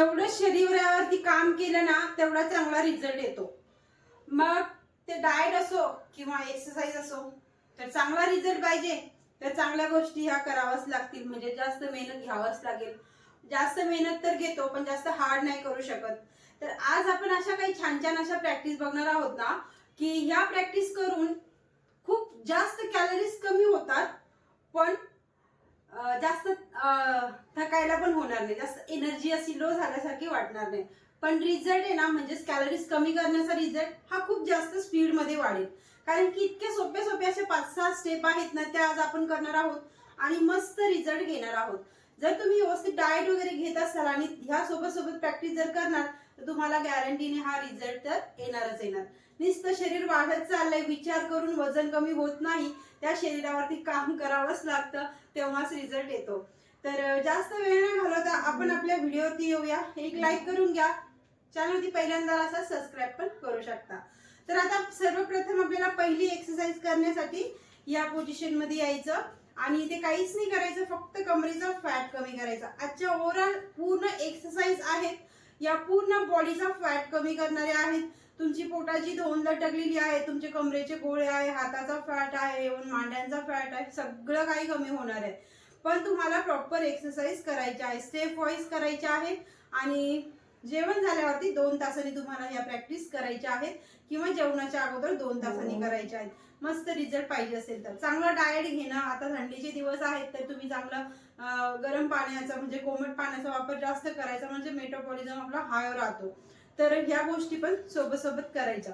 जेवढं शरीरावरती काम केलं ना तेवढा चांगला रिझल्ट येतो. मग ते डाएट असो किंवा एक्सरसाइज असो तर चांगला रिझल्ट पाहिजे. तर चांगल्या गोष्टी ह्या कराव्याच लागतील. म्हणजे जास्त मेहनत घ्यावंच लागेल. जास्त मेहनत तर घेतो पण जास्त हार्ड नाही करू शकत. तर आज आपण अशा काही छान छान अशा प्रॅक्टिस बघणार आहोत ना की ह्या प्रॅक्टिस करून खूप जास्त कॅलरीज कमी होतात पण जास्त थकायला पण होणार नाही. जास्त एनर्जी अशी लो झाल्यासारखी वाटणार नाही. पण रिझल्ट आहे ना म्हणजेच कॅलरीज कमी करण्याचा रिझल्ट हा खूप जास्त स्पीडमध्ये वाढेल. कारण की इतके सोपे सोपे असे पाच सहा स्टेप आहेत ना त्या आज आपण करणार आहोत आणि मस्त रिझल्ट घेणार आहोत. जर तुम्ही व्यवस्थित डाएट वगैरे घेत असाल आणि ह्या सोबत सोबत प्रॅक्टिस जर करणार तर तुम्हाला गॅरंटीने हा रिझल्ट तर येणारच येणार. नुसतं शरीर वाढत चाललंय. विचार करून वजन कमी होत नाही. त्या शरीरावरती काम करावंच लागतं. तेव्हाच रिझल्ट येतो. तर जास्त वेळ न घालवता. आपण आपल्या व्हिडिओवरती येऊया. एक लाईक करून घ्या. चॅनलवरती पहिल्यांदा असा सबस्क्राईब पण करू शकता. तर आता सर्वप्रथम आपल्याला पहिली एक्सरसाइज करण्यासाठी या पोझिशनमध्ये यायचं. आणि इथे काहीच नाही करायचं. फक्त कमरेचा फॅट कमी करायचा. आजच्या ओव्हरऑल पूर्ण एक्सरसाइज आहेत. या पूर्ण बॉडीचा फॅट कमी करणारे आहेत. तुमची पोटाची धोन लटकलेली आहे तुमचे कमरेचे गोळे आहे हाताचा फॅट आहे मांड्यांचा फॅट आहे सगळं काही कमी होणार आहे. पण तुम्हाला प्रॉपर एक्सरसाइज करायची आहे स्टेप वाईज करायचे आहे आणि जेवण झाल्यावरती दोन तासांनी तुम्हाला या प्रॅक्टिस करायच्या आहेत किंवा जेवणाच्या अगोदर दोन तासांनी करायच्या आहेत. मस्त रिझल्ट पाहिजे असेल तर. चांगला डाएट घेणं आता थंडीचे दिवस आहेत तर तुम्ही चांगलं गरम पाण्याचा म्हणजे कोमट पाण्याचा वापर जास्त करायचा म्हणजे मेटाबॉलिझम आपला हाय राहतो. तर ह्या गोष्टी पण सोबत सोबत करायच्या.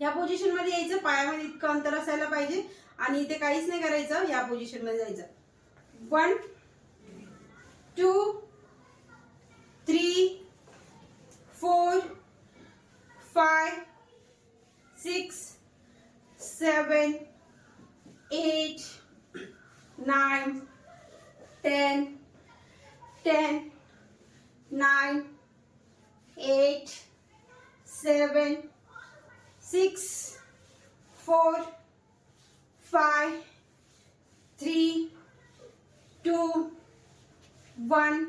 या पोझिशनमध्ये यायचं पायामध्ये इतकं अंतर असायला पाहिजे आणि इथे काहीच नाही करायचं या पोझिशनमध्ये जायचं. One two three four five six seven eight nine ten ten nine eight seven six four five three two one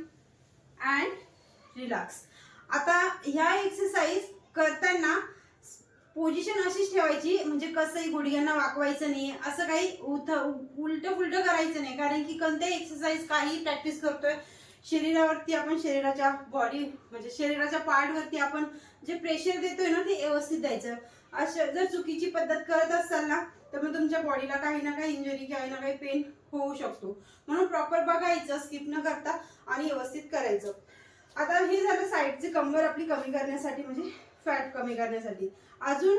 and relax आता ह्या एक्सरसाइज करताना पोझिशन अशीच ठेवायची म्हणजे कसंही गुडघ्यांना वाकवायचं नाही असं काही उथ उलट फुलट करायचं नाही कारण की कोणत्याही एक्सरसाइज काही प्रॅक्टिस करतोय शरीरावरती आपण शरीराच्या बॉडी म्हणजे शरीराच्या पार्टवरती आपण जे प्रेशर देतोय ना ते व्यवस्थित द्यायचं. अशा जर चुकीची पद्धत करत असाल ना तर मग तुमच्या बॉडीला काही ना काही इंजुरी काही ना काही पेन होऊ शकतो. म्हणून प्रॉपर बघायचं स्किप न करता आणि व्यवस्थित करायचं. आता हे झालं साईडची कंबर आपली कमी करण्यासाठी म्हणजे फॅट कमी करण्यासाठी. अजून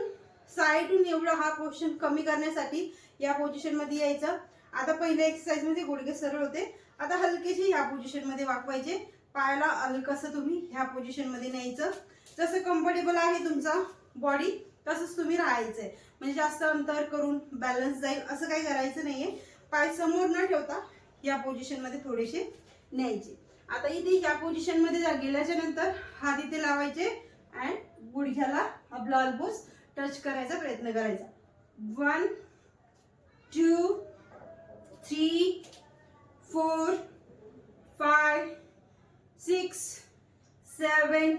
साईडून एवढा हा पोर्शन कमी करण्यासाठी या पोझिशनमध्ये यायचं. आता पहिले एक्सरसाइज म्हणजे गुडघे सरळ होते. आता हलकेशी ह्या पोझिशनमध्ये वाकवायचे. पायाला हलकसं तुम्ही ह्या पोझिशनमध्ये न्यायचं. जसं कम्फर्टेबल आहे तुमचा बॉडी तसंच तुम्ही राहायचंय. म्हणजे जास्त अंतर करून बॅलन्स जाईल असं काही करायचं नाहीये. पाय समोर न ठेवता या पोझिशनमध्ये थोडेसे न्यायचे. आता इथे या पोझिशनमध्ये जा- गेल्याच्यानंतर हात इथे लावायचे अँड गुडघ्याला आपला अल्बोस टच करायचा प्रयत्न करायचा. One two three four five six seven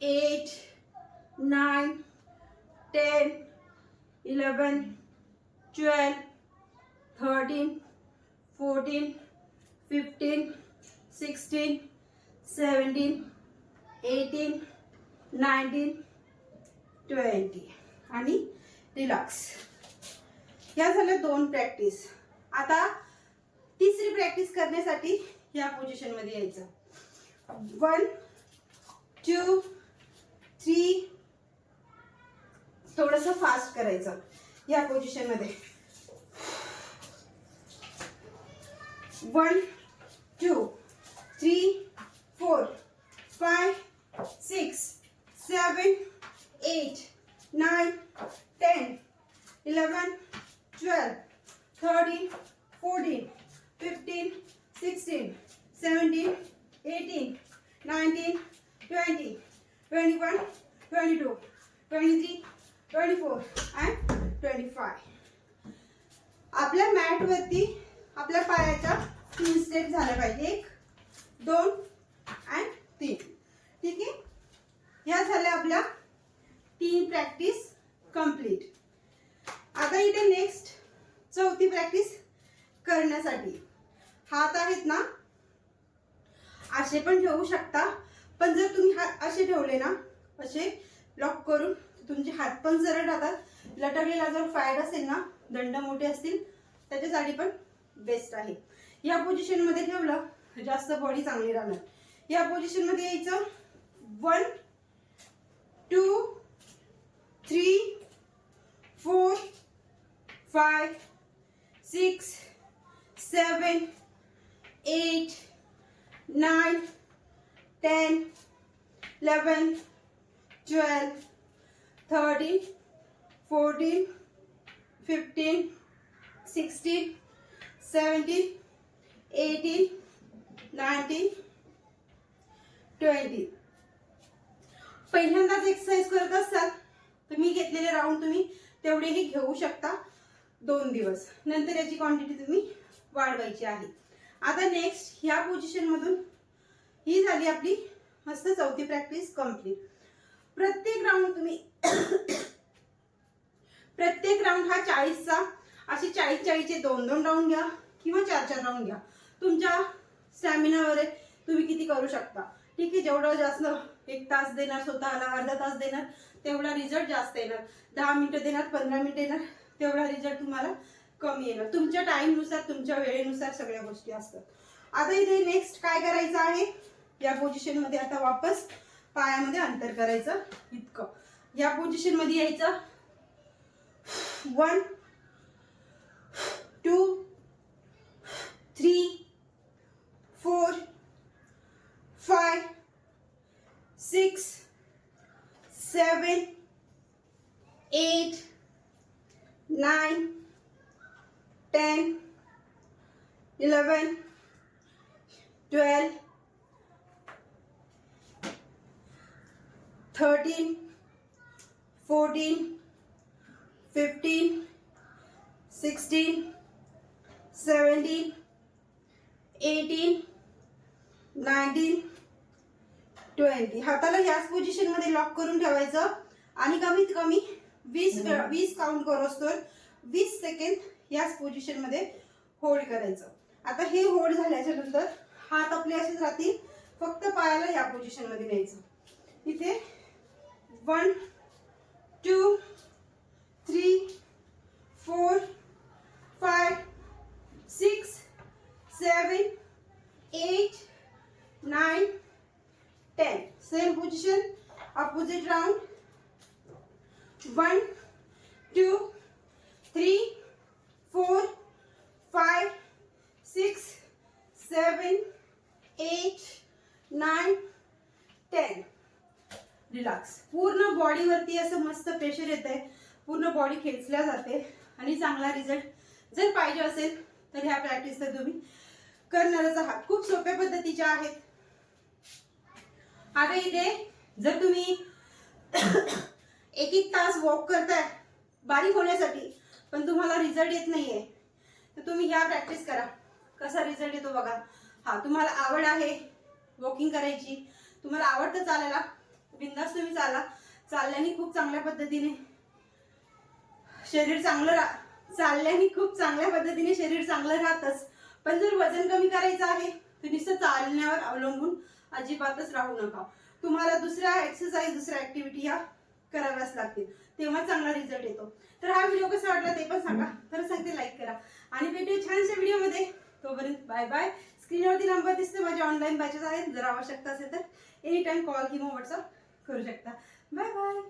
eight nine ten eleven twelve thirteen fourteen fifteen sixteen seventeen eighteen nineteen twenty आणि रिलॅक्स ह्या झाल्या दोन प्रॅक्टिस आता तिसरी प्रॅक्टिस करण्यासाठी या पोझिशनमध्ये यायचं. वन टू थ्री थोडस फास्ट करायचं या पोझिशनमध्ये. One two three four five six seven eight nine ten eleven twelve thirteen fourteen fifteen sixteen seventeen eighteen nineteen twenty twenty one twenty two twenty three twenty four and twenty five आपल्या मॅटवरती आपल्या पायाच्या तीन step झाल्या पाहिजे. एक दोन and तीन. ठीक आहे? ह्या झाल्या आपल्या तीन प्रॅक्टिस कंप्लीट आता इथे नेक्स्ट चौथी प्रॅक्टिस करण्यासाठी. हात आहेत ना? असे पण ठेवू शकता. पण जर तुम्ही हात असे ठेवले ना असे लॉक करून तुमचे हात पण जर राहतात. लटकलेला जर फायर असेल ना दंड मोठे असतील त्याच्यासाठी पण बेस्ट आहे. या पोझिशनमध्ये ठेवलं जास्त बॉडी चांगली राहणार. या पोझिशनमध्ये यायचं. One two three four five six seven eight nine ten eleven, twelve, thirteen, fourteen fifteen sixteen seventeen, eighteen nineteen twenty. पहिल्यांदाच एक्सरसाइज करत असाल तर मी घेतलेले राऊंड तुम्ही तेवढेही घेऊ शकता. दोन दिवस. नंतर याची क्वांटिटी तुम्ही वाढवायची आहे. आता नेक्स्ट ह्या पोझिशनमधून ही झाली आपली मस्त चौथी प्रॅक्टिस कंप्लीट प्रत्येक राऊंड तुम्ही प्रत्येक राऊंड हा चाळीसचा असे चाळीस चाळीसचे दोन दोन राऊंड घ्या किंवा चार चार राऊंड घ्या. तुमच्या स्टॅमिनावर आहे तुम्ही किती करू शकता. ठीक आहे जेवढं जास्त एक तास देणार स्वतःला अर्धा तास देणार तेवढा रिझल्ट जास्त येणार. दहा मिनिटं देणार पंधरा मिनिटं येणार तेवढा रिझल्ट तुम्हाला कमी येणार. तुमच्या टाईमनुसार तुमच्या वेळेनुसार सगळ्या गोष्टी असतात. आता इथे नेक्स्ट काय करायचं आहे? या पोझिशनमध्ये आता वापस पायामध्ये अंतर करायचं इतकं. या पोझिशनमध्ये यायचं. One two three four five six seven eight nine ten eleven twelve thirteen fourteen fifteen sixteen seventeen eighteen nineteen twenty हाताला ह्याच पोझिशनमध्ये लॉक करून ठेवायचं. आणि कमीत कमी वीस वीस काउंट करोस्तोवर वीस सेकंड याच पोझिशनमध्ये होल्ड करायचं. आता हे होल्ड झाल्याच्यानंतर हात आपले असेच राहतील फक्त पायाला या पोझिशनमध्ये न्यायचं. इथे one two three four five six seven eight nine ten same position opposite round one two three four five six seven eight, nine ten relax पूर्ण बॉडीवरती असं मस्त प्रेशर येत आहे पूर्ण बॉडी खेचल्या जाते. आणि चांगला रिझल्ट जर पाहिजे असेल तर ह्या प्रॅक्टिस तर तुम्ही करणारच आहात खूप सोप्या पद्धतीच्या आहेत. आता इथे जर तुम्ही एक एक तास वॉक करताय बारीक होण्यासाठी पण तुम्हाला रिझल्ट येत नाहीये तर तुम्ही ह्या प्रॅक्टिस करा. कसा रिझल्ट येतो बघा. हा तुम्हाला आवड आहे वॉकिंग करायची तुम्हाला आवडतं चालायला बिंदास तुम्ही चाला. चालल्याने खूप चांगल्या पद्धतीने शरीर चांगलं रा चालल्याने खूप चांगल्या पद्धतीने शरीर चांगलं राहतच. पण जर वजन कमी करायचं आहे तर नुसतं चालण्यावर अवलंबून अजिबातच राहू नका. तुम्हाला दुसऱ्या एक्सरसाइज दुसऱ्या ऍक्टिव्हिटी ह्या कराव्याच लागतील. तेव्हा चांगला रिझल्ट येतो. तर हा व्हिडिओ कसा वाटला ते पण सांगा. तर सांगते लाईक करा. आणि भेटूया छानशा व्हिडिओमध्ये तोपर्यंत बाय बाय स्क्रीनवरती नंबर दिसते माझे ऑनलाईन बॅचेस आहेत. जर आवश्यकता असेल तर एनी टाइम कॉल किंवा व्हॉट्सअप करू शकता. Bye bye